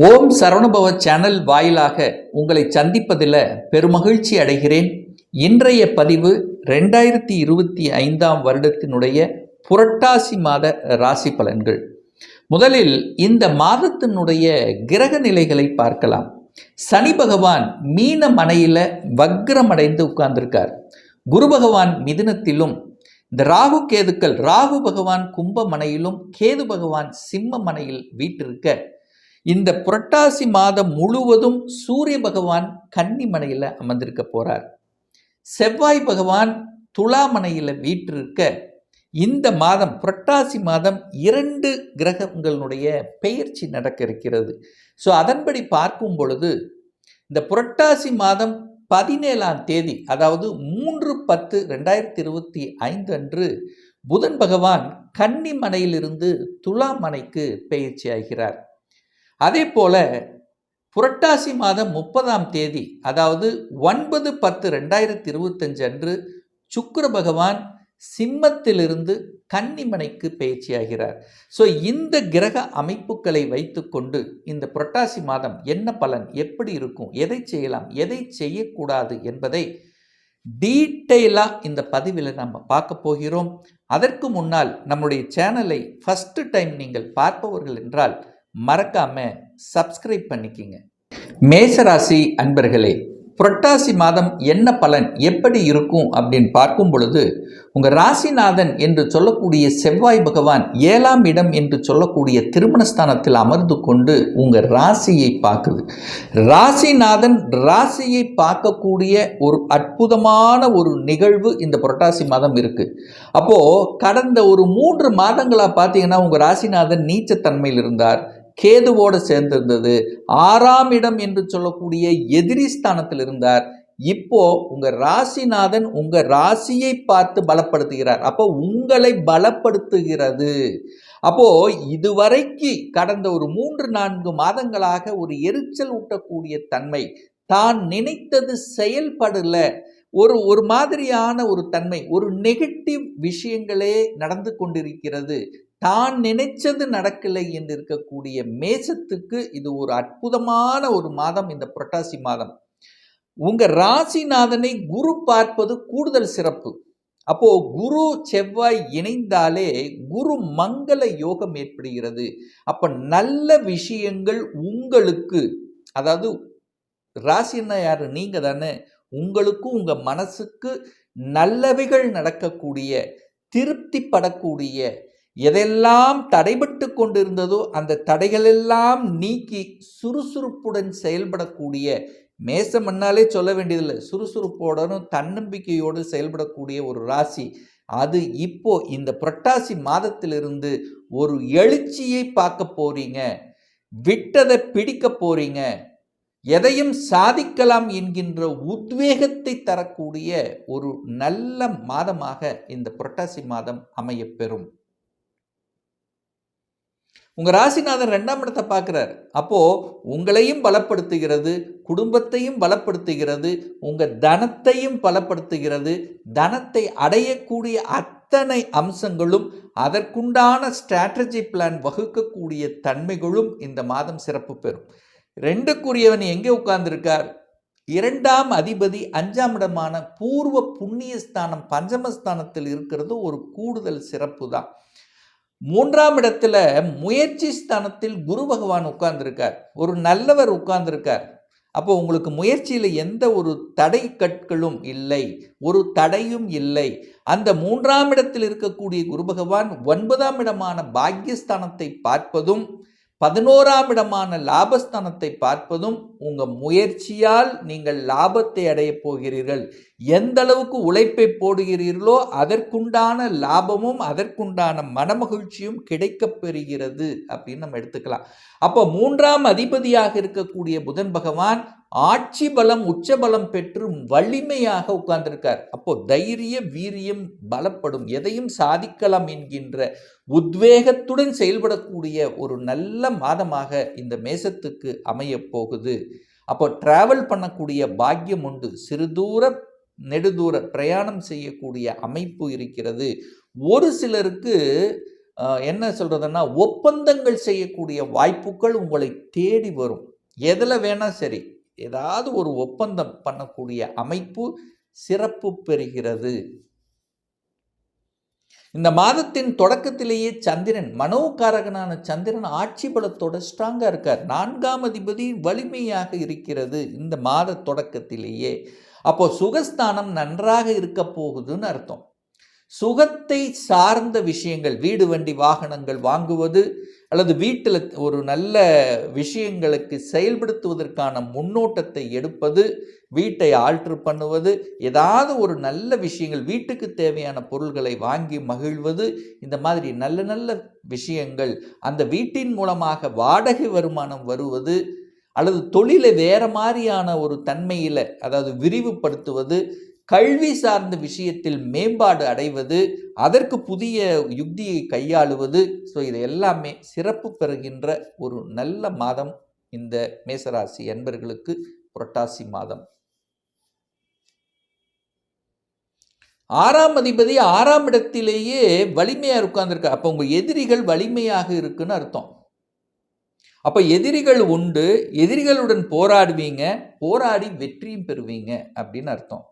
ஓம் சரணுபவ channel வாயிலாக உங்களை சந்திப்பதில் பெருமகிழ்ச்சி அடைகிறேன். இன்றைய பதிவு ரெண்டாயிரத்தி இருபத்தி ஐந்தாம் வருடத்தினுடைய புரட்டாசி மாத ராசி பலன்கள். முதலில் இந்த மாதத்தினுடைய கிரக நிலைகளை பார்க்கலாம். சனி பகவான் மீன மனையில் வக்ரமடைந்து உட்கார்ந்திருக்கார். குரு பகவான் மிதுனத்திலும் இந்த ராகு கேதுக்கள் ராகு பகவான் கும்ப மனையிலும் கேது பகவான் சிம்ம மனையில் வீட்டிருக்க இந்த புரட்டாசி மாதம் முழுவதும் சூரிய பகவான் கன்னிமனையில் அமர்ந்திருக்க போகிறார் செவ்வாய் பகவான் துலாமனையில் வீற்றிருக்க இந்த மாதம் புரட்டாசி மாதம் இரண்டு கிரகங்களுடைய பெயர்ச்சி நடக்க இருக்கிறது. ஸோ அதன்படி பார்க்கும் பொழுது இந்த புரட்டாசி மாதம் பதினேழாம் தேதி அதாவது மூன்று பத்து ரெண்டாயிரத்தி இருபத்தி ஐந்து அன்று புதன் பகவான் கன்னிமனையிலிருந்து துலாமனைக்கு பெயர்ச்சி ஆகிறார். அதே போல் புரட்டாசி மாதம் முப்பதாம் தேதி அதாவது ஒன்பது பத்து ரெண்டாயிரத்தி இருபத்தஞ்சு அன்று சுக்கர பகவான் சிம்மத்திலிருந்து கன்னிமனைக்கு பயிற்சியாகிறார். ஸோ இந்த கிரக அமைப்புகளை வைத்துக்கொண்டு இந்த புரட்டாசி மாதம் என்ன பலன் எப்படி இருக்கும் எதை செய்யலாம் எதை செய்யக்கூடாது என்பதை டீட்டெயிலாக இந்த பதிவில் நம்ம பார்க்க போகிறோம். அதற்கு முன்னால் நம்முடைய சேனலை ஃபஸ்ட்டு டைம் நீங்கள் பார்ப்பவர்கள் என்றால் மறக்காம சப்ஸ்கிரைப் பண்ணிக்கிங்க. மேசராசி அன்பர்களே புரட்டாசி மாதம் என்ன பலன் எப்படி இருக்கும் அப்படின்னு பார்க்கும் பொழுது உங்கள் ராசிநாதன் என்று சொல்லக்கூடிய செவ்வாய் பகவான் ஏழாம் இடம் என்று சொல்லக்கூடிய திருமணஸ்தானத்தில் அமர்ந்து கொண்டு உங்கள் ராசியை பார்க்குது. ராசிநாதன் ராசியை பார்க்கக்கூடிய ஒரு அற்புதமான ஒரு நிகழ்வு இந்த புரட்டாசி மாதம் இருக்குது அப்போது கடந்த ஒரு மூன்று மாதங்களாக பார்த்தீங்கன்னா உங்கள் ராசிநாதன் நீச்சத்தன்மையில் இருந்தார். கேதுவோடு சேர்ந்திருந்தது. ஆறாம் இடம் என்று சொல்லக்கூடிய எதிரி ஸ்தானத்தில் இருந்தார். இப்போ உங்க ராசிநாதன் உங்க ராசியை பார்த்து பலப்படுத்துகிறார். அப்போ உங்களை பலப்படுத்துகிறது. அப்போ இதுவரைக்கு கடந்த ஒரு மூன்று நான்கு மாதங்களாக ஒரு எரிச்சல் ஊட்டக்கூடிய தன்மை தான் நினைத்தது செயல்படல. ஒரு ஒரு மாதிரியான ஒரு தன்மை ஒரு நெகட்டிவ் விஷயங்களே நடந்து கொண்டிருக்கிறது. தான் நினைச்சது நடக்கலை என்று இருக்கக்கூடிய மேசத்துக்கு இது ஒரு அற்புதமான ஒரு மாதம் இந்த புரட்டாசி மாதம். உங்க ராசிநாதனை குரு பார்ப்பது கூடுதல் சிறப்பு. அப்போ குரு செவ்வாய் இணைந்தாலே குரு மங்கள யோகம் ஏற்படுகிறது. அப்ப நல்ல விஷயங்கள் உங்களுக்கு அதாவது ராசின்னா யாரு? நீங்க தானே. உங்களுக்கும் உங்க மனசுக்கு நல்லவைகள் நடக்கக்கூடிய திருப்திப்படக்கூடிய எதெல்லாம் தடைபட்டு கொண்டிருந்ததோ அந்த தடைகளெல்லாம் நீக்கி சுறுசுறுப்புடன் செயல்படக்கூடிய மேசம் மண்ணாலே சொல்ல வேண்டியதில்லை சுறுசுறுப்போடனும் தன்னம்பிக்கையோடு செயல்படக்கூடிய ஒரு ராசி. அது இப்போ இந்த புரட்டாசி மாதத்திலிருந்து ஒரு எழுச்சியை பார்க்க போறீங்க விட்டதை பிடிக்க போறீங்க எதையும் சாதிக்கலாம் என்கின்ற உத்வேகத்தை தரக்கூடிய ஒரு நல்ல மாதமாக இந்த புரட்டாசி மாதம் அமையப்பெறும் உங்கள் ராசிநாதன் ரெண்டாம் இடத்தை பார்க்குறார். அப்போது உங்களையும் பலப்படுத்துகிறது குடும்பத்தையும் பலப்படுத்துகிறது உங்கள் தனத்தையும் பலப்படுத்துகிறது தனத்தை அடையக்கூடிய அத்தனை அம்சங்களும் அதற்குண்டான ஸ்ட்ராட்டஜி பிளான் வகுக்கக்கூடிய தன்மைகளும் இந்த மாதம் சிறப்பு பெறும். ரெண்டுக்குரியவன் எங்கே உட்கார்ந்துருக்கார்? இரண்டாம் அதிபதி அஞ்சாம் இடமான பூர்வ புண்ணிய ஸ்தானம் பஞ்சமஸ்தானத்தில் இருக்கிறது ஒரு கூடுதல் சிறப்பு தான் மூன்றாம் இடத்துல முயற்சி ஸ்தானத்தில் குரு பகவான் உட்கார்ந்துருக்கார். ஒரு நல்லவர் உட்கார்ந்துருக்கார். அப்போ உங்களுக்கு முயற்சியில் எந்த ஒரு தடை கற்களும் இல்லை. ஒரு தடையும் இல்லை. அந்த மூன்றாம் இடத்தில் இருக்கக்கூடிய குரு பகவான் ஒன்பதாம் இடமான பாக்யஸ்தானத்தை பார்ப்பதும் பதினோராம் இடமான லாபஸ்தானத்தை பார்ப்பதும் உங்கள் முயற்சியால் நீங்கள் லாபத்தை அடையப் போகிறீர்கள். எந்த அளவுக்கு உழைப்பை போடுகிறீர்களோ அதற்குண்டான லாபமும் அதற்குண்டான மனமகிழ்ச்சியும் கிடைக்கப் பெறுகிறது அப்படின்னு நம்ம எடுத்துக்கலாம். அப்போ மூன்றாம் அதிபதியாக இருக்கக்கூடிய புதன் பகவான் ஆட்சி பலம் உச்ச பலம் பெற்று வலிமையாக உட்கார்ந்திருக்கார். அப்போ தைரிய வீரியம் பலப்படும். எதையும் சாதிக்கலாம் என்கின்ற உத்வேகத்துடன் செயல்படக்கூடிய ஒரு நல்ல மாதமாக இந்த மேசத்துக்கு அமைய போகுது. அப்போ டிராவல் பண்ணக்கூடிய பாக்கியம் உண்டு. சிறு தூர நெடுதூர பிரயாணம் செய்யக்கூடிய அமைப்பு இருக்கிறது. ஒரு சிலருக்கு என்ன சொல்கிறதுன்னா ஒப்பந்தங்கள் செய்யக்கூடிய வாய்ப்புகள் உங்களை தேடி வரும். எதில் வேணால் சரி. ஏதாவது ஒரு ஒப்பந்தம் பண்ணக்கூடிய அமைப்பு சிறப்பு பெறுகிறது. இந்த மாதத்தின் தொடக்கத்திலேயே சந்திரன் மனோகாரகனான சந்திரன் ஆட்சி பலத்தோட ஸ்ட்ராங்காக இருக்கார். நான்காம் அதிபதி வலிமையாக இருக்கிறது இந்த மாத தொடக்கத்திலேயே. அப்போ சுகஸ்தானம் நன்றாக இருக்க போகுதுன்னு அர்த்தம். சுகத்தை சார்ந்த விஷயங்கள் வீடு வண்டி வாகனங்கள் வாங்குவது அல்லது வீட்டில் ஒரு நல்ல விஷயங்களுக்கு செயல்படுத்துவதற்கான முன்னோட்டத்தை எடுப்பது வீட்டை ஆல்ட்ரு பண்ணுவது ஏதாவது ஒரு நல்ல விஷயங்கள் வீட்டுக்கு தேவையான பொருள்களை வாங்கி மகிழ்வது இந்த மாதிரி நல்ல நல்ல விஷயங்கள் அந்த வீட்டின் மூலமாக வாடகை வருமானம் வருவது அல்லது தொழிலை வேறு மாதிரியான ஒரு தன்மையில் அதாவது விரிவுபடுத்துவது கல்வி சார்ந்த விஷயத்தில் மேம்பாடு அடைவது அதற்கு புதிய யுக்தியை கையாளுவது ஸோ இது எல்லாமே சிறப்பு பெறுகின்ற ஒரு நல்ல மாதம் இந்த மேசராசி என்பர்களுக்கு புரட்டாசி மாதம். ஆறாம் அதிபதி ஆறாம் இடத்திலேயே வலிமையாக உட்கார்ந்துருக்கு. அப்போ உங்கள் எதிரிகள் வலிமையாக இருக்குன்னு அர்த்தம். அப்போ எதிரிகள் உண்டு எதிரிகளுடன் போராடுவீங்க போராடி வெற்றியும் பெறுவீங்க அப்படின்னு அர்த்தம்.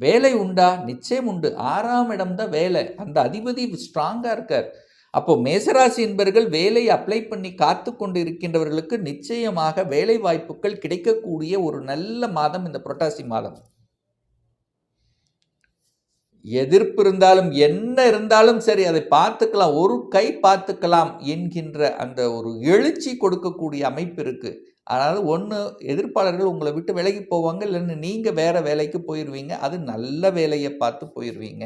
வேலை உண்டா? நிச்சயம் உண்டு. ஆறாம் இடம் தான் வேலை. அந்த அதிபதி ஸ்ட்ராங்காக இருக்கார். அப்போ மேசராசி என்பவர்கள் வேலை அப்ளை பண்ணி காத்து கொண்டு இருக்கின்றவர்களுக்கு நிச்சயமாக வேலை வாய்ப்புகள் கிடைக்கக்கூடிய ஒரு நல்ல மாதம் இந்த புரட்டாசி மாதம். எதிர்ப்பு இருந்தாலும் என்ன இருந்தாலும் சரி அதை பார்த்துக்கலாம். ஒரு கை பார்த்துக்கலாம் என்கின்ற அந்த ஒரு எழுச்சி கொடுக்கக்கூடிய அமைப்பு இருக்கு. அதாவது ஒன்று எதிர்ப்பாளர்கள் உங்களை விட்டு விலகி போவாங்க இல்லைன்னு நீங்கள் வேற வேலைக்கு போயிடுவீங்க அது நல்ல வேலையை பார்த்து போயிடுவீங்க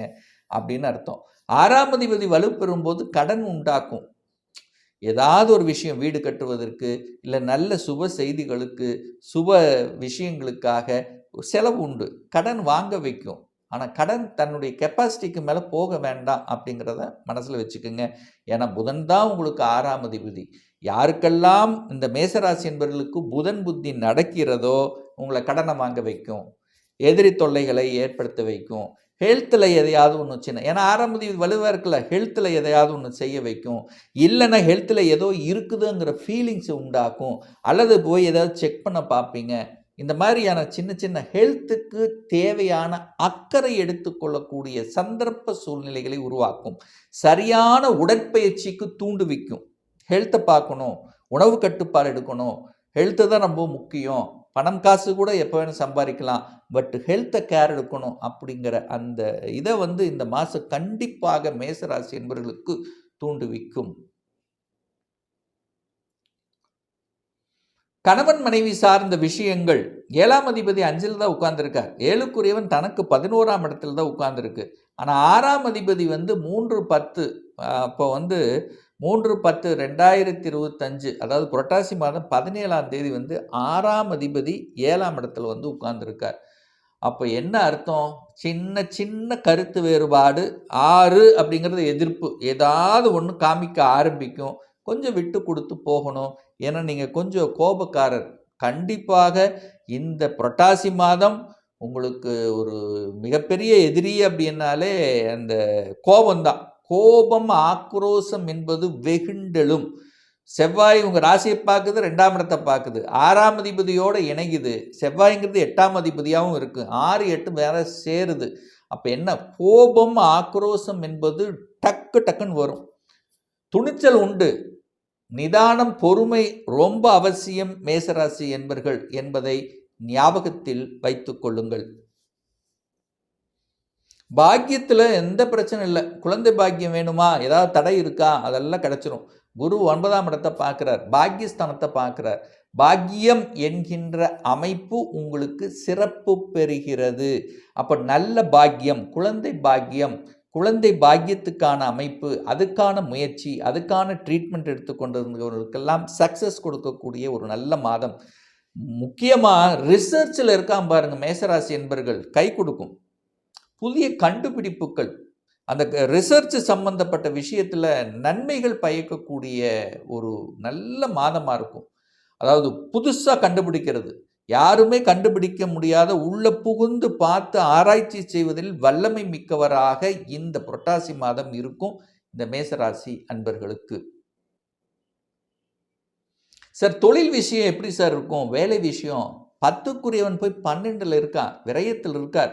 அப்படின்னு அர்த்தம். ஆறாம் அதிபதி வலுப்பெறும்போது கடன் உண்டாக்கும். ஏதாவது ஒரு விஷயம் வீடு கட்டுவதற்கு இல்லை நல்ல சுப செய்திகளுக்கு சுப விஷயங்களுக்காக செலவு உண்டு. கடன் வாங்க வைக்கும். ஆனால் கடன் தன்னுடைய கெப்பாசிட்டிக்கு மேலே போக வேண்டாம் அப்படிங்கிறத மனசில் வச்சுக்கோங்க. ஏன்னா புதன் தான் உங்களுக்கு ஆறாம் அதிபதி. யாருக்கெல்லாம் இந்த மேசராசி என்பவர்களுக்கு புதன் புத்தி நடக்கிறதோ உங்களை கடனை வாங்க வைக்கும். எதிரி தொல்லைகளை ஏற்படுத்த வைக்கும். ஹெல்த்தில் எதையாவது ஒன்று சின்ன ஏன்னா ஆறாம் வலுவாக இருக்கல ஹெல்த்தில் எதையாவது ஒன்று செய்ய வைக்கும். இல்லைன்னா ஹெல்த்தில் ஏதோ இருக்குதுங்கிற ஃபீலிங்ஸ் உண்டாக்கும். அல்லது போய் ஏதாவது செக் பண்ண பார்ப்பீங்க. இந்த மாதிரியான சின்ன சின்ன ஹெல்த்துக்கு தேவையான அக்கறை எடுத்துக்கொள்ளக்கூடிய சந்தர்ப்ப சூழ்நிலைகளை உருவாக்கும். சரியான உடற்பயிற்சிக்கு தூண்டுவிக்கும் ஹெல்த்தை பார்க்கணும் உணவு கட்டுப்பாடு எடுக்கணும். ஹெல்த்து தான் ரொம்ப முக்கியம். பணம் காசு கூட எப்போ வேணும் சம்பாதிக்கலாம். பட் ஹெல்த்தை கேர் எடுக்கணும் அப்படிங்கிற அந்த இதை வந்து இந்த மாதம் கண்டிப்பாக மேசராசி என்பவர்களுக்கு தூண்டுவிக்கும் கணவன் மனைவி சார்ந்த விஷயங்கள். ஏழாம் அதிபதி அஞ்சில் தான் உட்கார்ந்துருக்கார். ஏழுக்குரியவன் தனக்கு பதினோராம் இடத்துல தான் உட்கார்ந்துருக்கு. ஆனால் ஆறாம் அதிபதி வந்து மூன்று பத்து அப்போ வந்து மூன்று பத்து ரெண்டாயிரத்தி இருபத்தஞ்சு அதாவது புரட்டாசி மாதம் பதினேழாம் தேதி வந்து ஆறாம் அதிபதி ஏழாம் இடத்துல வந்து உட்கார்ந்துருக்கார். அப்போ என்ன அர்த்தம்? சின்ன சின்ன கருத்து வேறுபாடு. ஆறு அப்படிங்கிறது எதிர்ப்பு. ஏதாவது ஒன்று காமிக்க ஆரம்பிக்கும். கொஞ்சம் விட்டு கொடுத்து போகணும். ஏன்னா நீங்கள் கொஞ்சம் கோபக்காரர். கண்டிப்பாக இந்த புரட்டாசி மாதம் உங்களுக்கு ஒரு மிகப்பெரிய எதிரி அப்படின்னாலே அந்த கோபம்தான். கோபம் ஆக்ரோசம் என்பது வெகுண்டெழும். செவ்வாய் உங்கள் ராசியை பார்க்குது ரெண்டாம் இடத்தை பார்க்குது. ஆறாம் அதிபதியோடு இணையுது. செவ்வாய்ங்கிறது எட்டாம் அதிபதியாகவும் இருக்குது ஆறு எட்டு வேற சேருது. அப்போ என்ன? கோபம் ஆக்ரோசம் என்பது டக்கு டக்குன்னு வரும். துணிச்சல் உண்டு. நிதானம் பொறுமை ரொம்ப அவசியம் மேசராசி என்பர்கள் என்பதை ஞாபகத்தில் வைத்துக் கொள்ளுங்கள். பாக்கியத்தில் எந்த பிரச்சனை இல்லை. குழந்தை பாக்கியம் வேணுமா? ஏதாவது தடை இருக்கா? அதெல்லாம் கிடச்சிரும். குரு ஒன்பதாம் இடத்தை பார்க்குறார். பாக்கியஸ்தானத்தை பார்க்குறார். பாக்கியம் என்கின்ற அமைப்பு உங்களுக்கு சிறப்பு பெறுகிறது. அப்போ நல்ல பாக்கியம் குழந்தை பாக்கியம் குழந்தை பாக்கியத்துக்கான அமைப்பு அதுக்கான முயற்சி அதுக்கான ட்ரீட்மெண்ட் எடுத்துக்கொண்டிருந்தவர்களுக்கெல்லாம் சக்ஸஸ் கொடுக்கக்கூடிய ஒரு நல்ல மாதம். முக்கியமாக ரிசர்ச்சில் இருக்கான் பாருங்கள் மேசராசி என்பர்கள் கை கொடுக்கும். புதிய கண்டுபிடிப்புகள். அந்த ரிசர்ச் சம்பந்தப்பட்ட விஷயத்தில் நன்மைகள் பயக்கக்கூடிய ஒரு நல்ல மாதமாக இருக்கும். அதாவது புதுசாக கண்டுபிடிக்கிறது. யாருமே கண்டுபிடிக்க முடியாத உள்ள புகுந்து பார்த்து ஆராய்ச்சி செய்வதில் வல்லமை மிக்கவராக இந்த புரட்டாசி மாதம் இருக்கும் இந்த மேசராசி அன்பர்களுக்கு. சார் தொழில் விஷயம் எப்படி சார் இருக்கும்? வேலை விஷயம்? பத்துக்குரியவன் போய் பன்னெண்டில் இருக்கான் விரயத்தில் இருக்கார்.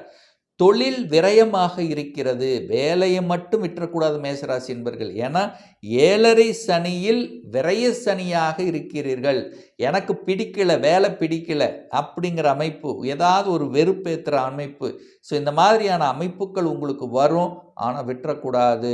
தொழில் விரயமாக இருக்கிறது. வேலையை மட்டும் விட்டுறக்கூடாது மேசராசி என்பர்கள் ஏன்னா ஏழரை சனியில் விரய சனியாக இருக்கிறீர்கள். எனக்கு பிடிக்கல வேலை பிடிக்கல அப்படிங்கிற அமைப்பு ஏதாவது ஒரு வெறுப்பேற்றுற அமைப்பு. ஸோ இந்த மாதிரியான அமைப்புகள் உங்களுக்கு வரும் ஆனால் விட்டுறக்கூடாது.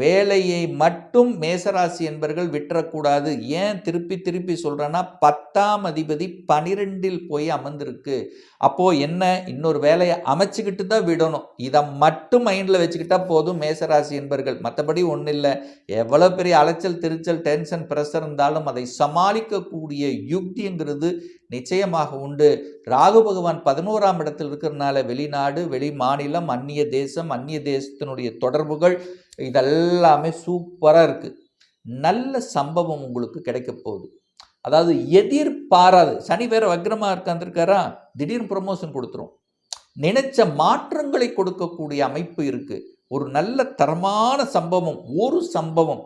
வேலையை மட்டும் மேசராசி என்பர்கள் விட்டுறக்கூடாது. ஏன் திருப்பி திருப்பி சொல்கிறேன்னா பத்தாம் அதிபதி பனிரெண்டில் போய் அமர்ந்திருக்கு. அப்போது என்ன? இன்னொரு வேலையை அமைச்சுக்கிட்டு தான் விடணும். இதை மட்டும் மைண்டில் வச்சுக்கிட்டா போதும் மேசராசி என்பர்கள். மற்றபடி ஒன்றும் இல்லை. எவ்வளோ பெரிய அலைச்சல் திருச்சல் டென்ஷன் ப்ரெஷர் இருந்தாலும் அதை சமாளிக்கக்கூடிய யுக்திங்கிறது நிச்சயமாக உண்டு. ராகு பகவான் பதினோராம் இடத்தில் இருக்கிறதுனால வெளிநாடு வெளி மாநிலம் அந்நிய தேசம் அந்நிய தேசத்தினுடைய தொடர்புகள் இதெல்லாமே சூப்பராக இருக்குது நல்ல சம்பவம் உங்களுக்கு கிடைக்க போகுது. அதாவது எதிர்பாராது. சனி வேற வக்ரமாக இருக்காந்துருக்காரா திடீர்னு ப்ரொமோஷன் கொடுத்துரும். நினைச்ச மாற்றங்களை கொடுக்கக்கூடிய அமைப்பு இருக்குது ஒரு நல்ல தரமான சம்பவம் ஒரு சம்பவம்.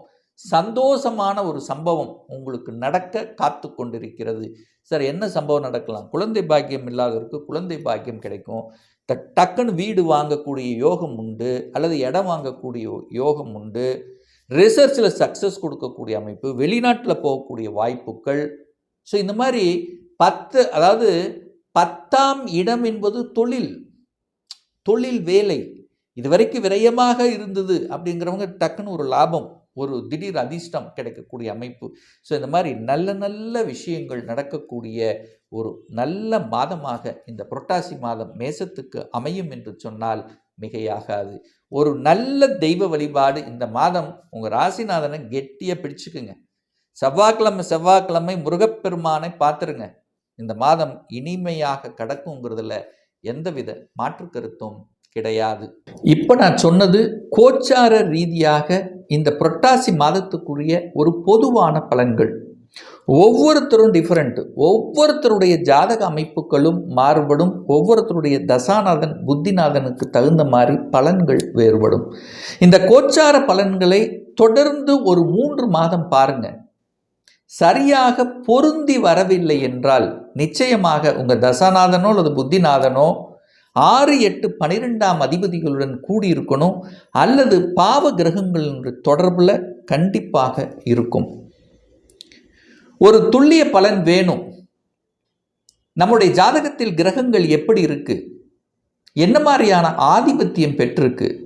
சந்தோஷமான ஒரு சம்பவம் உங்களுக்கு நடக்க காத்து கொண்டிருக்கிறது. சார் என்ன சம்பவம் நடக்கலாம்? குழந்தை பாக்கியம் இல்லாதவருக்கு குழந்தை பாக்கியம் கிடைக்கும். ட- டக்குன்னு வீடு வாங்கக்கூடிய யோகம் உண்டு அல்லது இடம் வாங்கக்கூடிய யோகம் உண்டு. ரிசர்ச்சில் சக்ஸஸ் கொடுக்கக்கூடிய அமைப்பு வெளிநாட்டில் போகக்கூடிய வாய்ப்புகள். ஸோ இந்த மாதிரி பத்து அதாவது பத்தாம் இடம் என்பது தொழில். தொழில் வேலை. இதுவரைக்கும் விரயமாக இருந்தது அப்படிங்கிறவங்க டக்குன்னு ஒரு லாபம். ஒரு திடீர் அதிர்ஷ்டம் கிடைக்கக்கூடிய அமைப்பு. ஸோ இந்த மாதிரி நல்ல நல்ல விஷயங்கள் நடக்கக்கூடிய ஒரு நல்ல மாதமாக இந்த புரட்டாசி மாதம் மேசத்துக்கு அமையும் என்று சொன்னால் மிகையாகாது. ஒரு நல்ல தெய்வ வழிபாடு இந்த மாதம் உங்கள் ராசிநாதனை கெட்டியாக பிடிச்சுக்குங்க. செவ்வாய்க்கிழமை செவ்வாய்க்கிழமை முருகப்பெருமானை பார்த்துருங்க. இந்த மாதம் இனிமையாக கடக்குங்கிறதுல எந்தவித மாற்று கருத்தும் கிடையாது. இப்போ நான் சொன்னது கோச்சார ரீதியாக இந்த புரட்டாசி மாதத்துக்குரிய ஒரு பொதுவான பலன்கள். ஒவ்வொருத்தரும் டிஃப்ரெண்ட் ஒவ்வொருத்தருடைய ஜாதக அமைப்புகளும் மாறுபடும். ஒவ்வொருத்தருடைய தசாநாதன் புத்திநாதனுக்கு தகுந்த மாதிரி பலன்கள் வேறுபடும். இந்த கோச்சார பலன்களை தொடர்ந்து ஒரு மூன்று மாதம் பாருங்க. சரியாக பொருந்தி வரவில்லை என்றால் நிச்சயமாக உங்கள் தசாநாதனோ அல்லது புத்திநாதனோ ஆறு எட்டு பனிரெண்டாம் அதிபதிகளுடன் கூடியிருக்கணும் அல்லது பாவ கிரகங்கள் தொடர்பில் கண்டிப்பாக இருக்கும். ஒரு துல்லிய பலன் வேணும். நம்முடைய ஜாதகத்தில் கிரகங்கள் எப்படி இருக்கு? என்ன மாதிரியான ஆதிபத்தியம் பெற்றிருக்கு?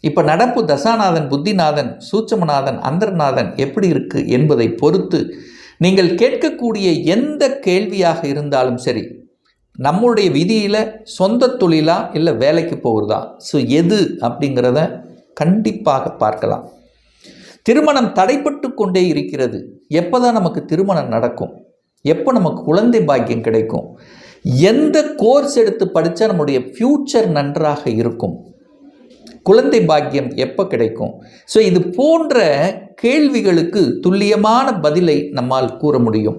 இப்போ நடப்பு தசாநாதன் புத்திநாதன் சூட்சமநாதன் அந்தர்நாதன் எப்படி இருக்கு என்பதை பொறுத்து நீங்கள் கேட்கக்கூடிய எந்த கேள்வியாக இருந்தாலும் சரி நம்முடைய விதியில் சொந்த தொழிலா இல்லை வேலைக்கு போகிறதா ஸோ எது அப்படிங்கிறத கண்டிப்பாக பார்க்கலாம். திருமணம் தடைப்பட்டு கொண்டே இருக்கிறது. எப்போ தான் நமக்கு திருமணம் நடக்கும்? எப்போ நமக்கு குழந்தை பாக்கியம் கிடைக்கும்? எந்த கோர்ஸ் எடுத்து படித்தா நம்முடைய ஃப்யூச்சர் நன்றாக இருக்கும்? குழந்தை பாக்கியம் எப்போ கிடைக்கும்? ஸோ இது போன்ற கேள்விகளுக்கு துல்லியமான பதிலை நம்மால் கூற முடியும்.